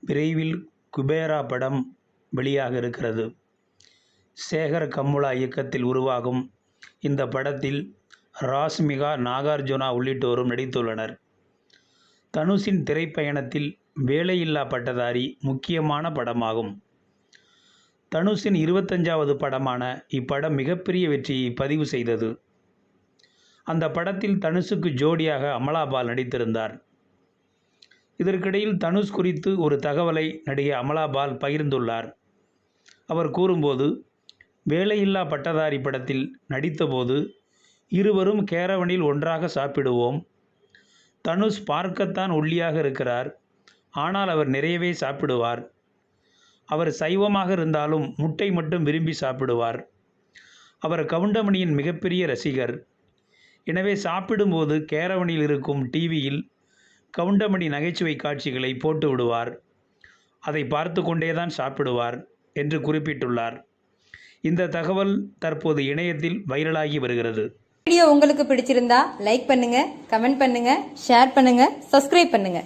விரைவில் குபேரா படம் வெளியாக இருக்கிறது. சேகர் கம்முலா இயக்கத்தில் உருவாகும் இந்த படத்தில் ராஸ்மிகா நாகார்ஜுனா உள்ளிட்டோரும் நடித்துள்ளனர். தனுஷின் திரைப்பயணத்தில் வேலையில்லா பட்டதாரி முக்கியமான படமாகும். தனுஷின் இருபத்தஞ்சாவது படமான இப்படம் மிகப்பெரிய வெற்றியை பதிவு செய்தது. அந்த படத்தில் தனுஷுக்கு ஜோடியாக அமலாபால் நடித்திருந்தார். இதற்கிடையில் தனுஷ் குறித்து ஒரு தகவலை நடிகை அமலா பால் பகிர்ந்துள்ளார். அவர் கூறும்போது வேலையில்லா பட்டதாரி படத்தில் நடித்தபோது இருவரும் கேரவனில் ஒன்றாக சாப்பிடுவோம். தனுஷ் பார்க்கத்தான் ஒல்லியாக இருக்கிறார். ஆனால் அவர் நிறையவே சாப்பிடுவார். அவர் சைவமாக இருந்தாலும் முட்டை மட்டும் விரும்பி சாப்பிடுவார். அவர் கவுண்டமணியின் மிகப்பெரிய ரசிகர். எனவே சாப்பிடும்போது கேரவனில் இருக்கும் டிவியில் கவுண்டமணி நகைச்சுவை காட்சிகளை போட்டு விடுவார். அதை பார்த்து கொண்டேதான் சாப்பிடுவார் என்று குறிப்பிட்டுள்ளார். இந்த தகவல் தற்போது இணையத்தில் வைரலாகி வருகிறது. வீடியோ உங்களுக்கு பிடிச்சிருந்தா லைக் பண்ணுங்க கமெண்ட் பண்ணுங்க ஷேர் பண்ணுங்க சப்ஸ்கிரைப் பண்ணுங்க.